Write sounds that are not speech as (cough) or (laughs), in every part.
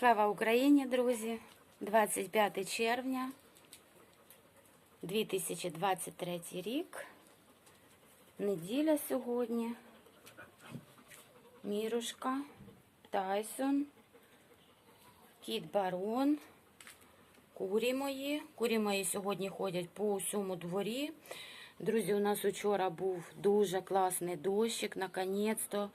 Слава Україні, друзі! 25 червня 2023 рік. Неділя сьогодні. Мірушка, Тайсон, кіт Барон, курі мої. Курі мої сьогодні ходять по усьому дворі. Друзі, у нас вчора був дуже класний дощик, наконець-то.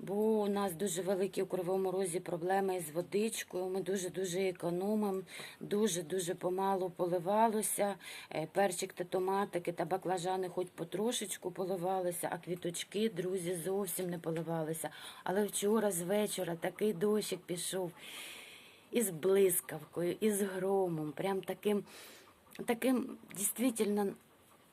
Бо у нас дуже великі у Кривому Розі проблеми з водичкою. Ми дуже-дуже економимо, дуже-дуже помалу поливалося. Е, Перчик та томатики та баклажани хоч потрошечку поливалися, а квіточки, друзі, зовсім не поливалися. Але вчора з вечора такий дощик пішов із блискавкою, із громом, прям таким, таким дійсно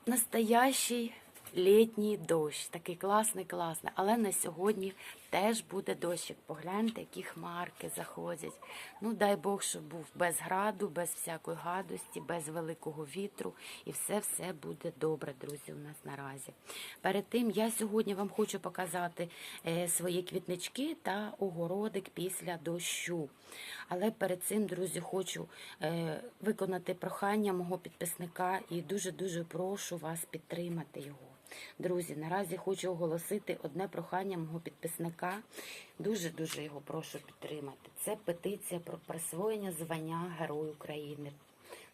настоящий літній дощ. Такий класний, класний. Але на сьогодні теж буде дощик. Погляньте, які хмарки заходять. Ну, дай Бог, щоб був без граду, без всякої гадості, без великого вітру. І все-все буде добре, друзі, у нас наразі. Перед тим я сьогодні вам хочу показати е, свої квітнички та огородик після дощу. Але перед цим, друзі, хочу е, виконати прохання мого підписника і дуже-дуже прошу вас підтримати його. Друзі, наразі хочу оголосити одне прохання мого підписника. Дуже-дуже його прошу підтримати. Це петиція про присвоєння звання Герою України.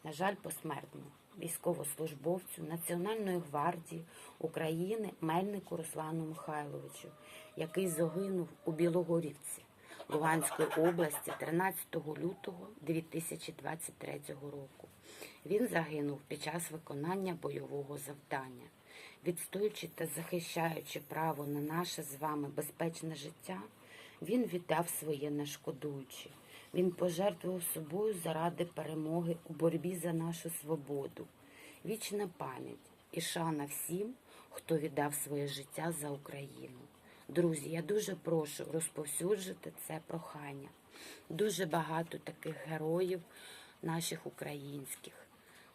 На жаль, посмертно військовослужбовцю Національної гвардії України Мельнику Руслану Михайловичу, який загинув у Білогорівці Луганської області 13 лютого 2023 року. Він загинув під час виконання бойового завдання. Відстоюючи та захищаючи право на наше з вами безпечне життя, він віддав своє не шкодуючи. Він пожертвував собою заради перемоги у боротьбі за нашу свободу. Вічна пам'ять і шана всім, хто віддав своє життя за Україну. Друзі, я дуже прошу розповсюджити це прохання. Дуже багато таких героїв наших українських.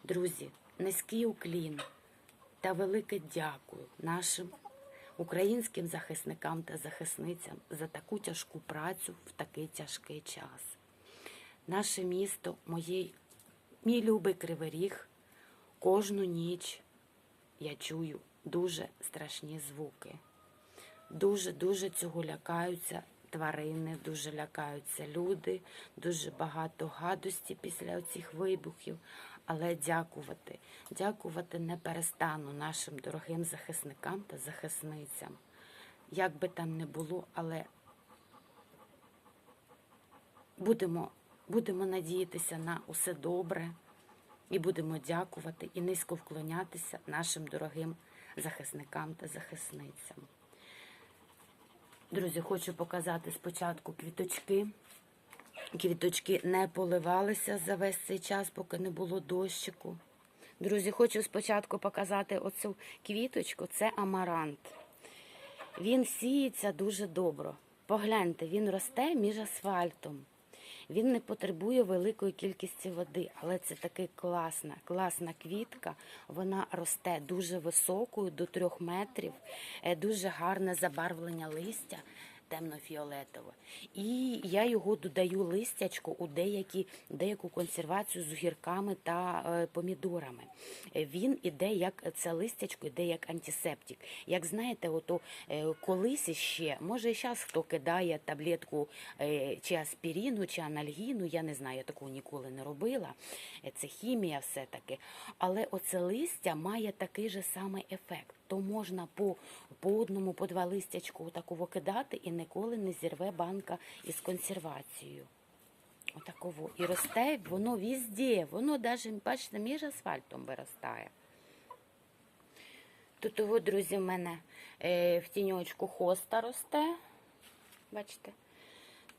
Друзі, низький уклін та велике дякую нашим українським захисникам та захисницям за таку тяжку працю в такий тяжкий час. Наше місто, моє, мій любий кривий ріг, кожну ніч я чую дуже страшні звуки. Дуже-дуже цього лякаються тварини, дуже лякаються люди, дуже багато гадості після цих вибухів. Але дякувати, дякувати не перестану нашим дорогим захисникам та захисницям. Як би там не було, але будемо, будемо надіятися на усе добре і будемо дякувати і низько вклонятися нашим дорогим захисникам та захисницям. Друзі, хочу показати спочатку квіточки. Квіточки не поливалися за весь цей час, поки не було дощику. Друзі, хочу спочатку показати оцю квіточку, це амарант. Він сіється дуже добре. Погляньте, він росте між асфальтом. Він не потребує великої кількості води, але це така класна, класна квітка. Вона росте дуже високою, до трьох метрів, е, дуже гарне забарвлення листя. Темно-фіолетове. І я його додаю листячко у деякі, деяку консервацію з огірками та е, помідорами. Він іде як це листячко, іде як антисептик. Як знаєте, ото е, колись ще, може і зараз хто кидає таблетку е, чи аспіріну, чи анальгіну, я не знаю, я такого ніколи не робила. Це хімія все-таки. Але оце листя має такий же самий ефект. То можна по, по одному, по два листячку такого кидати і ніколи не зірве банка із консервацією. Отаково. І росте воно везде, воно навіть, бачите, між асфальтом виростає. Тут, от, друзі, в мене е, в тіньочку хоста росте. Бачите?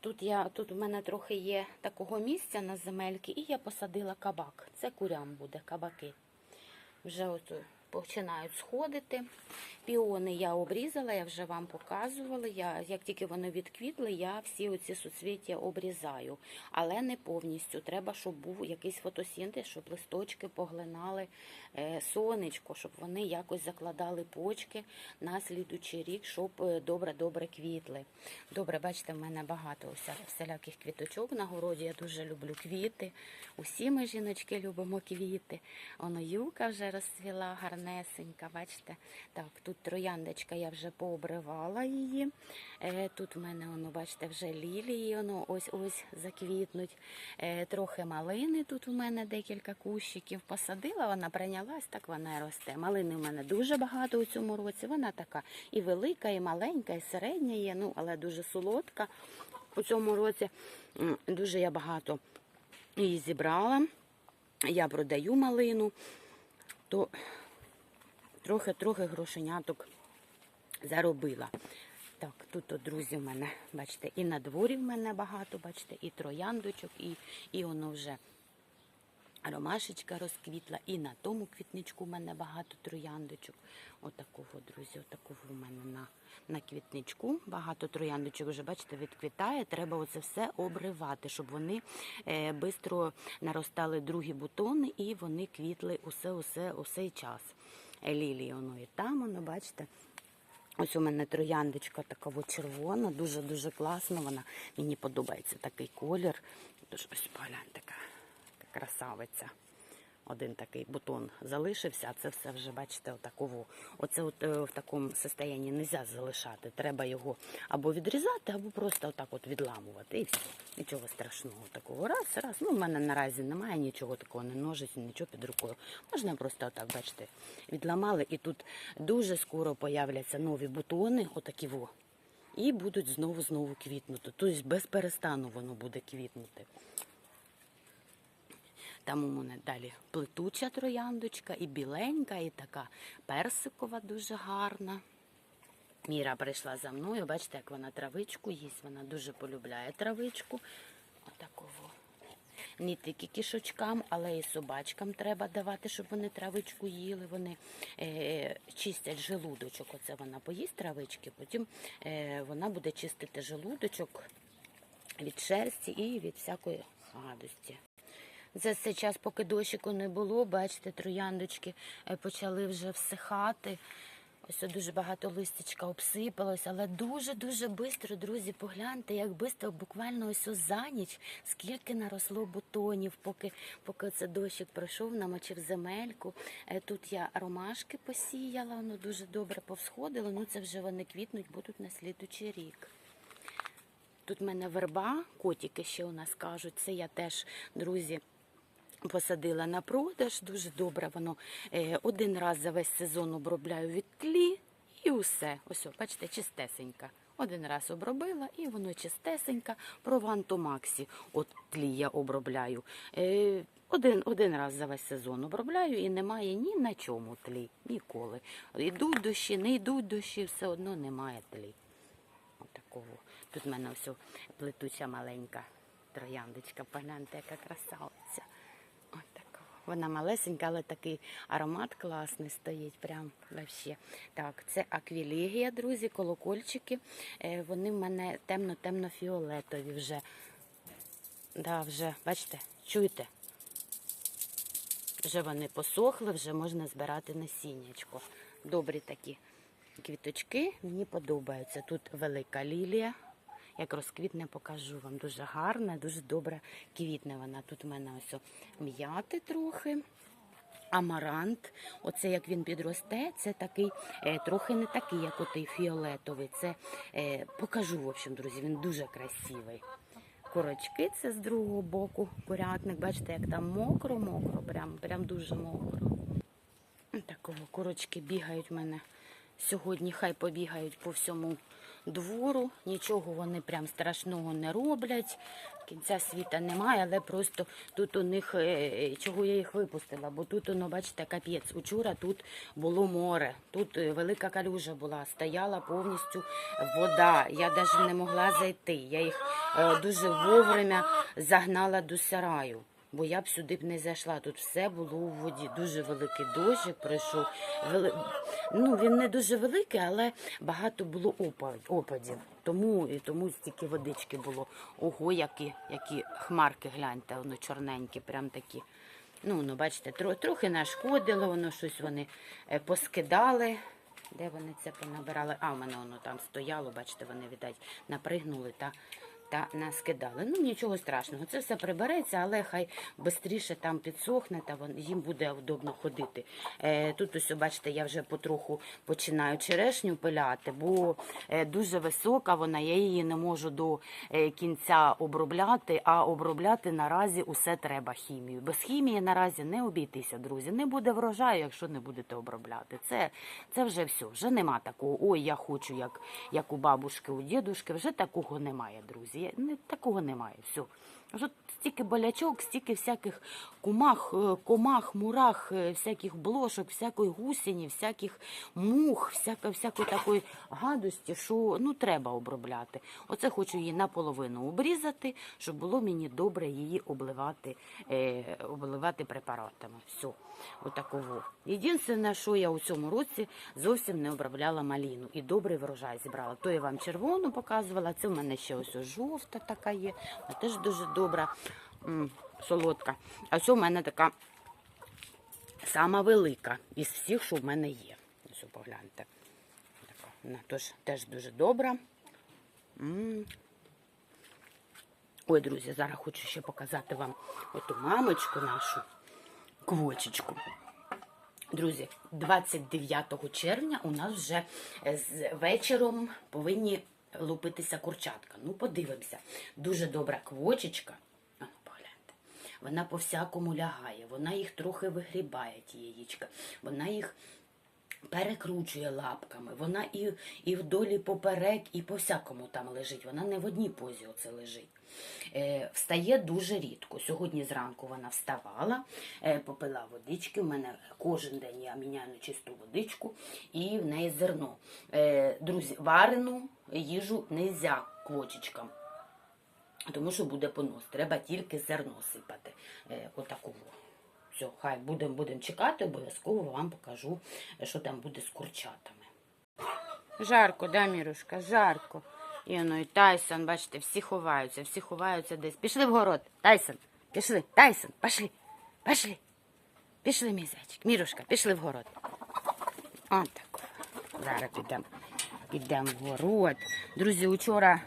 Тут, я, тут у мене трохи є такого місця на земельки, і я посадила кабак. Це курям буде, кабаки. Вже от починають сходити. Піони я обрізала, я вже вам показувала. Я, як тільки вони відквітли, я всі оці суцвіття обрізаю. Але не повністю. Треба, щоб був якийсь фотосінтез, щоб листочки поглинали е, сонечко, щоб вони якось закладали почки на слідучий рік, щоб добре-добре квітли. Добре, бачите, в мене багато всіляких квіточок на городі. Я дуже люблю квіти. Усі ми жіночки любимо квіти. Оно юка вже розцвіла гарнесенька. Бачите? Так, тут трояндочка, я вже пообривала її. Е, Тут в мене, воно, бачите, вже лілії, воно ось-ось заквітнуть. Е, Трохи малини тут у мене декілька кущиків посадила, вона прийнялась, так вона і росте. Малини в мене дуже багато у цьому році. Вона така і велика, і маленька, і середня є, ну, але дуже солодка. У цьому році дуже я багато її зібрала. Я продаю малину, то трохи-трохи грошеняток заробила. Так, тут, от, друзі, в мене, бачите, і на дворі в мене багато, бачите, і трояндочок, і, і воно вже ромашечка розквітла, і на тому квітничку в мене багато трояндочок. Отакого, друзі, отакого в мене на, на квітничку. Багато трояндочок вже, бачите, відквітає. Треба оце все обривати, щоб вони е, швидко наростали другі бутони і вони квітли усе, усе, усей час. Лілії, воно і там, воно, бачите. Ось у мене трояндочка така червона, дуже-дуже класна. Вона мені подобається такий колір. Тож ось поглянь, така красавиця. Один такий бутон залишився, а це все вже, бачите, отаково. Оце от, е, в такому состоянні не можна залишати. Треба його або відрізати, або просто отак от відламувати. І все. Нічого страшного такого. Раз, раз. Ну, в мене наразі немає нічого такого, не ножиць, нічого під рукою. Можна просто отак, бачите, відламали. І тут дуже скоро появляться нові бутони, отакі во. І будуть знову-знову квітнути. Тобто без перестану воно буде квітнути. Там у мене далі плетуча трояндочка, і біленька, і така персикова дуже гарна. Міра прийшла за мною, бачите, як вона травичку їсть. Вона дуже полюбляє травичку. Отаково. Не тільки кішочкам, але і собачкам треба давати, щоб вони травичку їли. Вони е, чистять желудочок. Оце вона поїсть травички, потім е, вона буде чистити желудочок від шерсті і від всякої гадості. За цей час, поки дощику не було, бачите, трояндочки е, почали вже всихати. Ось дуже багато листячка обсипалось, але дуже-дуже швидко, друзі, погляньте, як швидко, буквально ось ось за ніч, скільки наросло бутонів, поки, поки це дощик пройшов, намочив земельку. Е, Тут я ромашки посіяла, воно дуже добре повсходило. Ну це вже вони квітнуть, будуть на слідучий рік. Тут в мене верба, котики ще у нас кажуть. Це я теж, друзі, посадила на продаж. Дуже добре воно. Е, один раз за весь сезон обробляю від тлі і усе. Ось, бачите, чистесенька. Один раз обробила і воно чистесенька. Прованто Максі от тлі я обробляю. Е, один, один раз за весь сезон обробляю і немає ні на чому тлі. Ніколи. Йдуть дощі, не йдуть дощі, все одно немає тлі. Отакого. Тут в мене все плетуча маленька трояндочка. Погляньте, яка красавиця. Вона малесенька, але такий аромат класний стоїть. Прям вообще. Так, це аквілегія, друзі, колокольчики. Е, Вони в мене темно-темно-фіолетові вже. Да, вже, бачите, чуєте? Вже вони посохли, вже можна збирати насіннячко. Добрі такі квіточки, мені подобаються. Тут велика лілія. Як розквітне, покажу вам. Дуже гарна, дуже добре квітне вона. Тут в мене ось м'яти трохи. Амарант, оце як він підросте, це такий е, трохи не такий, як отий фіолетовий. Це е, покажу, в общем, друзі, він дуже красивий. Корочки це з другого боку. Курятник, бачите, як там мокро-мокро, прям, прям дуже мокро. Такого курочки бігають в мене сьогодні. Хай побігають по всьому двору. Нічого вони прям страшного не роблять. Кінця світа немає, але просто тут у них е, чого я їх випустила, бо тут воно, бачите, капець. Учора тут було море, тут е, велика калюжа була, стояла повністю вода. Я навіть не могла зайти. Я їх е, дуже вовремя загнала до сараю. Бо я б сюди б не зайшла. Тут все було у воді. Дуже великий дощик пройшов. Вели... Ну, він не дуже великий, але багато було опадів. Тому, і тому стільки водички було. Ого, які, які хмарки, гляньте, воно чорненькі, прям такі. Ну, ну, бачите, тро, трохи нашкодило, воно щось вони е, поскидали. Де вони це понабирали? А, в мене воно там стояло, бачите, вони, видать, напригнули та, та наскидали. Ну, нічого страшного. Це все прибереться, але хай швидше там підсохне, та їм буде удобно ходити. Е, тут ось, бачите, я вже потроху починаю черешню пиляти, бо е, дуже висока вона, я її не можу до е, кінця обробляти, а обробляти наразі усе треба хімію. Без хімії наразі не обійтися, друзі. Не буде врожаю, якщо не будете обробляти. Це, це вже все. Вже нема такого. Ой, я хочу, як, як у бабушки, у дідушки. Вже такого немає, друзі. Не, такого немає. Все. Стільки болячок, стільки всяких кумах, е, комах, мурах, е, всяких блошок, всякої гусені, всяких мух, всяка, всякої такої гадості, що ну треба обробляти. Оце хочу її наполовину обрізати, щоб було мені добре її обливати, е, обливати препаратами. Все, отаково. Єдине, що я у цьому році зовсім не обробляла маліну і добрий врожай зібрала. То я вам червону показувала, це в мене ще ось жовта така є, вона теж дуже добра, солодка. А це в мене така сама велика із всіх, що в мене є. Ось погляньте. Така, вона теж, теж дуже добра. М. Ой, друзі, зараз хочу ще показати вам оту мамочку нашу, квочечку. Друзі, 29 червня у нас вже е, з вечором повинні лупитися курчатка. Ну, подивимося. Дуже добра квочечка. Вона по всякому лягає, вона їх трохи вигрібає, ті яєчка. Вона їх перекручує лапками. Вона і, і вдолі поперек, і по всякому там лежить. Вона не в одній позі оце лежить. Е, встає дуже рідко. Сьогодні зранку вона вставала, е, попила водички. У мене кожен день я міняю на чисту водичку і в неї зерно. Е, друзі, варену їжу не можна квочечкам. Тому що буде понос. Треба тільки зерно сипати. Е, отаково. Все, хай будемо будем чекати, обов'язково вам покажу, що там буде з курчатами. Жарко, да, Мірушка, жарко. І воно, і Тайсон, бачите, всі ховаються, всі ховаються десь. Пішли в город. Тайсон, пішли, Тайсон, пішли, пішли. Пішли, мій зайчик. Мірушка, пішли в город. Отак. Зараз підемо. Підемо в город. Друзі, учора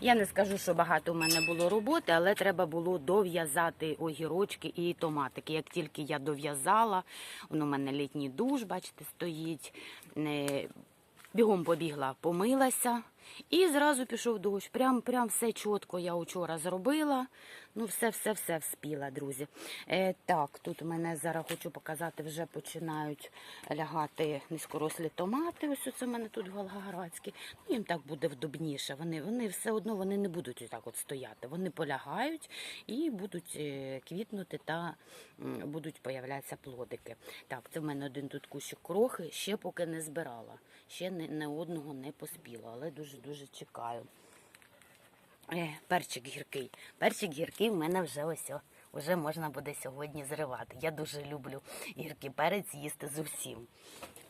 я не скажу, що багато в мене було роботи, але треба було дов'язати огірочки і томатики. Як тільки я дов'язала, воно в мене літній душ, бачите, стоїть. Е, Бігом побігла, помилася і зразу пішов дощ. Прям, прям все чітко я вчора зробила. Ну, все, все, все вспіла, друзі. Е, так, тут у мене зараз хочу показати, вже починають лягати низькорослі томати. Ось це в мене тут волгоградські. Ну, їм так буде вдобніше. Вони, вони все одно вони не будуть отак от стояти. Вони полягають і будуть е, квітнути та будуть появлятися плодики. Так, це в мене один тут кущик крохи, ще поки не збирала. Ще не, не одного не поспіла, але дуже-дуже чекаю. Е, перчик гіркий. Перчик гіркий в мене вже ось. о, Вже можна буде сьогодні зривати. Я дуже люблю гіркий перець їсти з усім.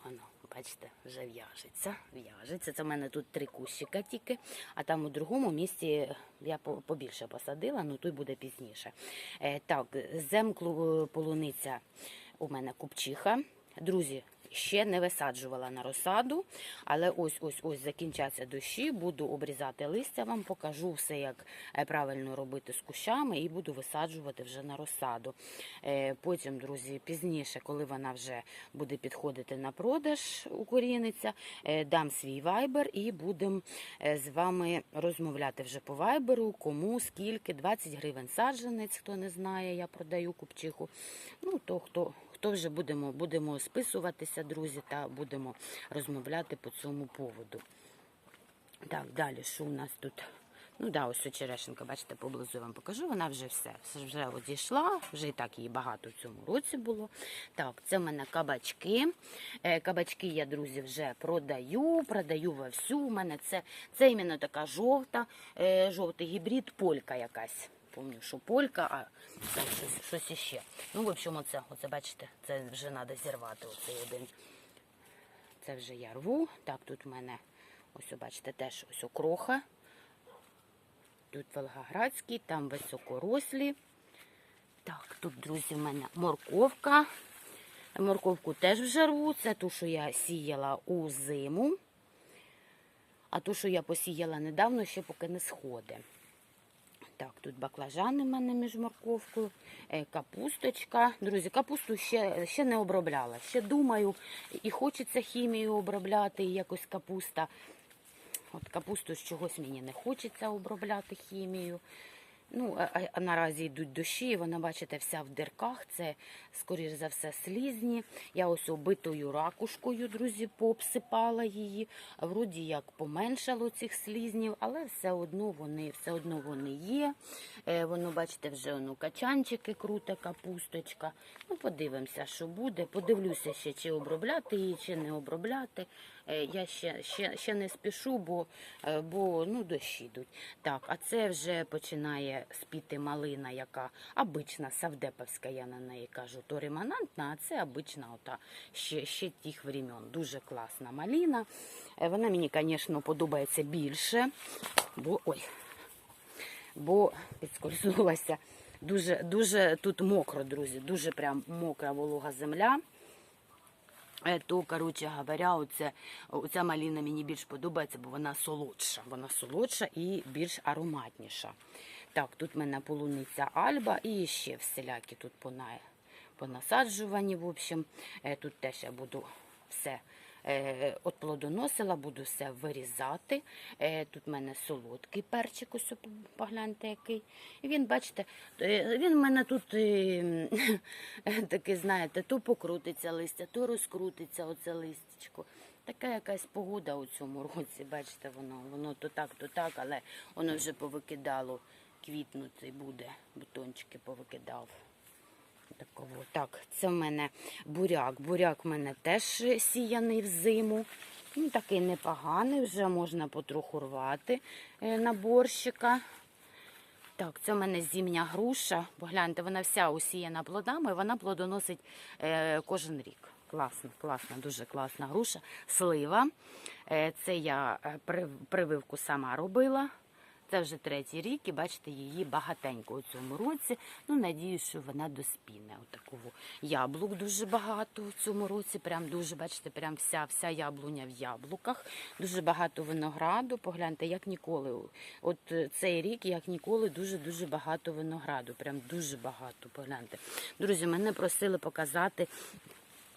Воно, бачите, вже в'яжеться. В'яжеться. Це в мене тут три кущика тільки, а там у другому місці я побільше посадила, ну тут буде пізніше. Е, так, земклу полуниця у мене купчиха. Друзі, ще не висаджувала на розсаду, але ось ось ось закінчаться дощі, буду обрізати листя, вам покажу все, як е, правильно робити з кущами, і буду висаджувати вже на розсаду. Е, Потім, друзі, пізніше, коли вона вже буде підходити на продаж, укоріниться, е, дам свій вайбер і будемо з вами розмовляти вже по вайберу, кому, скільки, 20 гривень саджанець, хто не знає, я продаю купчиху. Ну, то хто. Хто вже будемо, будемо списуватися, друзі, та будемо розмовляти по цьому поводу. Так, далі, що у нас тут? Ну да, ось черешенка, бачите, поблизу вам покажу. Вона вже все вже одійшла, вже і так її багато в цьому році було. Так, це в мене кабачки. Е, Кабачки я, друзі, вже продаю, продаю вовсю. У мене це, це іменно така жовта, е, жовтий гібрид, полька якась. Пам'ятаю, що полька, а це щось, щось іще. Ну, в общем, оце, оце бачите, це вже треба зірвати. Оцей один. Це вже я рву. Так, тут в мене, ось, бачите, теж ось окроха. Тут Волгоградський, там високорослі. Так, тут, друзі, в мене морковка. Морковку теж вже рву. Це ту, що я сіяла у зиму. А ту, що я посіяла недавно, ще поки не сходить. Так, тут баклажани в мене між морковкою, е, капусточка. Друзі, капусту ще, ще не обробляла. Ще думаю, і хочеться хімію обробляти, і якось капуста. От капусту з чогось мені не хочеться обробляти хімію. Ну, а, а- наразі йдуть дощі, і вона, бачите, вся в дирках. Це, скоріш за все, слізні. Я ось обитою ракушкою, друзі, пообсипала її. Вроді як поменшало цих слізнів, але все одно вони, все одно вони є. Е, воно, бачите, вже воно качанчики круте, капусточка. Ну, подивимося, що буде. Подивлюся ще, чи обробляти її, чи не обробляти. Е, Я ще, ще, ще не спішу, бо, е, бо ну, дощі йдуть. Так, а це вже починає спіти малина, яка обична, савдеповська, я на неї кажу, то ремонантна, а це обична ота ще, ще тих времен. Дуже класна малина. Е, Вона мені, звісно, подобається більше, бо ой, бо підскользнулася. Дуже, дуже тут мокро, друзі, дуже прям мокра волога земля. Е, То, коротше говоря, оце, оця маліна мені більш подобається, бо вона солодша. Вона солодша і більш ароматніша. Так, тут в мене полуниця Альба і ще всілякі тут понасаджувані. В общем, Е, тут теж я буду все от плодоносила, буду все вирізати. Е, Тут в мене солодкий перчик, ось погляньте який. І він, бачите, е, він в мене тут е, (laughs) такий, знаєте, то покрутиться листя, то розкрутиться оце листячко. Така якась погода у цьому році, бачите, воно, воно то так, то так, але воно вже повикидало, квітнути буде, бутончики повикидав. Такого. Так, це в мене буряк. Буряк в мене теж сіяний взиму. Ну, такий непоганий, вже можна потроху рвати е, на борщика. Так, це в мене зімня груша. Погляньте, вона вся усіяна плодами, вона плодоносить е, кожен рік. Класна, класна, дуже класна груша. Слива. Е, це я при- прививку сама робила. Це вже третій рік, і бачите, її багатенько у цьому році. Ну, надіюсь, що вона доспіне. Отакого яблук дуже багато у цьому році. Прям дуже, бачите, прям вся, вся яблуня в яблуках. Дуже багато винограду. Погляньте, як ніколи. От е, цей рік, як ніколи, дуже-дуже багато винограду. Прям дуже багато. Погляньте. Друзі, мене просили показати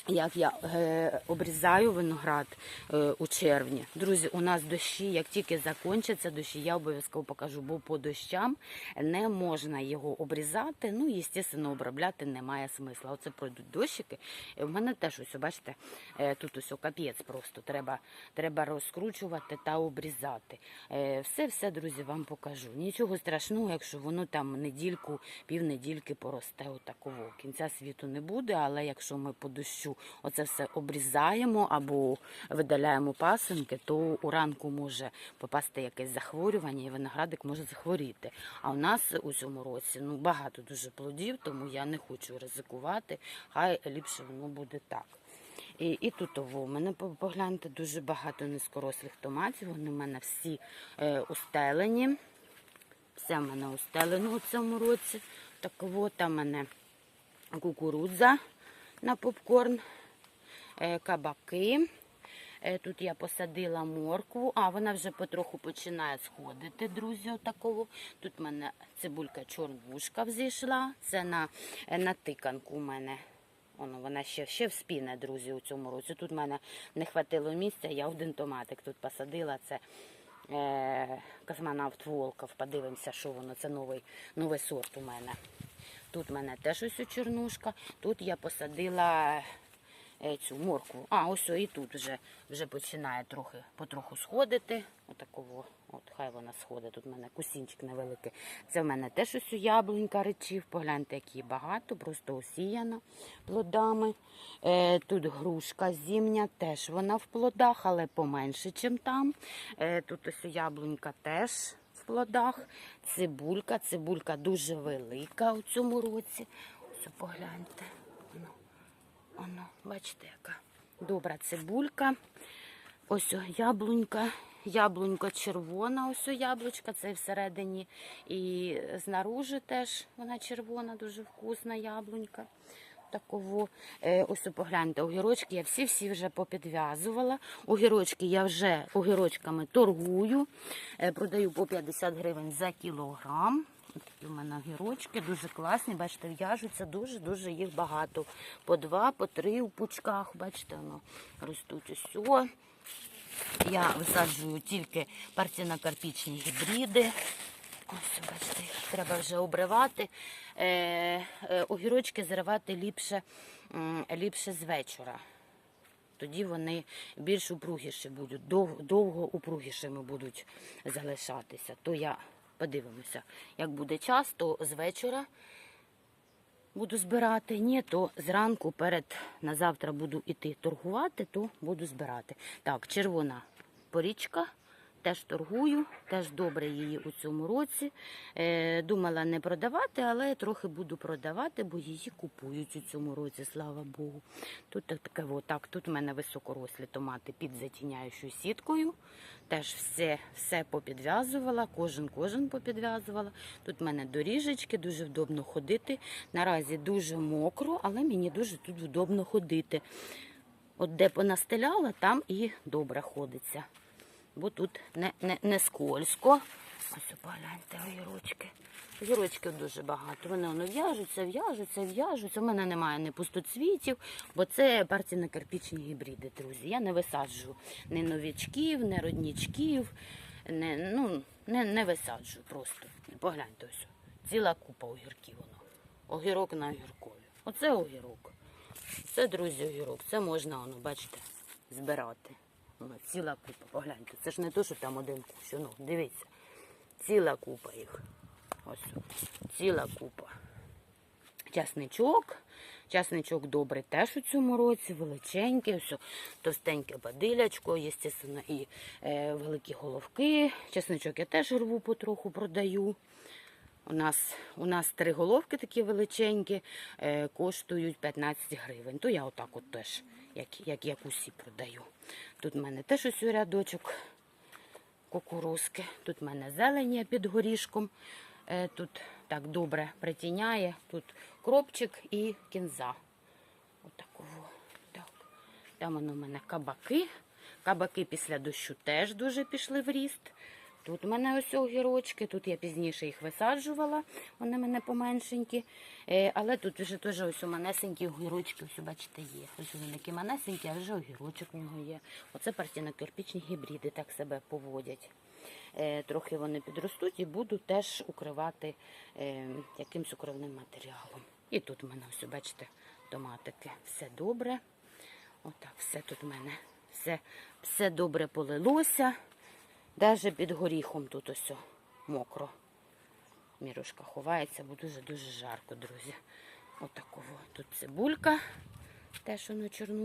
як я е, обрізаю виноград е, у червні. Друзі, у нас дощі, як тільки закінчаться дощі, я обов'язково покажу, бо по дощам не можна його обрізати. Ну, і, звісно, обробляти немає смисла. Оце пройдуть дощики. І в мене теж ось, бачите, е, тут ось капець просто. Треба, треба розкручувати та обрізати. Е, все, все, друзі, вам покажу. Нічого страшного, якщо воно там недільку, півнедільки поросте отаково. Кінця світу не буде, але якщо ми по дощу оце все обрізаємо або видаляємо пасинки, то уранку може попасти якесь захворювання, і виноградик може захворіти. А у нас у цьому році ну багато дуже плодів, тому я не хочу ризикувати. Хай ліпше воно буде так. І, і тут у мене по- погляньте дуже багато низькорослих томатів. Вони в мене всі е, устелені. Все в мене устелено у цьому році. Так от там мене кукурудза на попкорн, е, кабаки. Е, Тут я посадила моркву, а вона вже потроху починає сходити, друзі. Отакого. Тут в мене цибулька чорнушка взійшла. Це на, е, на тиканку у мене. Воно, вона ще, ще вспіне, друзі, у цьому році. Тут в мене не хватило місця, я один томатик тут посадила. Це е, космонавт Волков. Подивимося, що воно. Це новий, новий сорт у мене. Тут в мене теж ось чорнушка. Тут я посадила е, цю моркву. А, ось і тут вже, вже починає трохи, потроху сходити. Отакого, от хай вона сходить. Тут в мене кусінчик невеликий. Це в мене теж ось яблунька речів. Погляньте, які багато, просто осіяна плодами. Е, тут грушка зімня, теж вона в плодах, але поменше, ніж там. Е, тут ось яблунька теж в плодах. Цибулька, цибулька дуже велика у цьому році. Ось погляньте. Воно, воно, бачите, яка добра цибулька. Ось о, яблунька. Яблунька червона, ось о, яблучка, це всередині. І знаружи теж вона червона, дуже вкусна яблунька. Такого, е, ось погляньте, огірочки я всі-всі вже попідв'язувала. Огірочки я вже огірочками торгую. Е, продаю по 50 гривень за кілограм. Такі у мене огірочки, дуже класні. Бачите, в'яжуться дуже-дуже їх багато. По два, по три у пучках. Бачите, воно ростуть усьо. Я висаджую тільки партійно-карпічні гібриди. Ось, бачите, треба вже обривати. Е, е, огірочки зривати ліпше, ліпше з вечора. Тоді вони більш упругіші будуть, дов- довго упругішими будуть залишатися. То я подивимося, як буде час, то з вечора буду збирати. Ні, то зранку перед на завтра буду іти торгувати, то буду збирати. Так, червона порічка. Теж торгую, теж добре її у цьому році. Е, думала не продавати, але трохи буду продавати, бо її купують у цьому році, слава Богу. Тут так- таке, отак, тут в мене високорослі томати під затіняючою сіткою. Теж все, все попідв'язувала, кожен кожен попідв'язувала. Тут в мене доріжечки, дуже вдобно ходити. Наразі дуже мокро, але мені дуже тут вдобно ходити. От де понастеляла, там і добре ходиться. Бо тут не, не, не скользко. Ось погляньте, огірочки. Огірочків дуже багато. Вони воно в'яжуться, в'яжуться, в'яжуться. У мене немає ні пустоцвітів, бо це партійно-карпічні гібриди, друзі. Я не висаджую ні новічків, ні роднічків. Не, ну, не, не висаджую просто. Погляньте ось. Ціла купа огірків воно. Огірок на огіркові. Оце огірок. Це, друзі, огірок. Це можна, воно, бачите, збирати. Воно ціла купа. Погляньте. Це ж не то, що там один кущ. Ну, дивіться. Ціла купа їх. Ось. Ціла купа. Часничок. Часничок добрий теж у цьому році, величенький, все, товстеньке бадилячко, звісно, і е, великі головки. Часничок я теж рву потроху продаю. У нас, у нас три головки такі величенькі, е, коштують 15 гривень. То я отак от теж, як, як, як усі продаю. Тут в мене теж ось рядочок кукурузки. Тут в мене зелені під горішком. Е, Тут так добре притіняє. Тут кропчик і кінза. Отакого. Так. Там воно в мене кабаки. Кабаки після дощу теж дуже пішли в ріст. Тут в мене ось огірочки, тут я пізніше їх висаджувала, вони мене поменшенькі. Е, але тут вже теж ось у манесенькі огірочки, ось бачите, є. Ось вони такі манесенькі, а вже огірочок у нього є. Оце партійно-кирпічні гібриди так себе поводять. Е, трохи вони підростуть і буду теж укривати е, якимсь укривним матеріалом. І тут в мене ось, бачите, томатики. Все добре. Отак, все тут в мене. Все, все добре полилося. Даже під горіхом тут ось мокро. Мірушка ховається, бо дуже-дуже жарко, друзі. Отакого. Тут цибулька, теж воно чорну.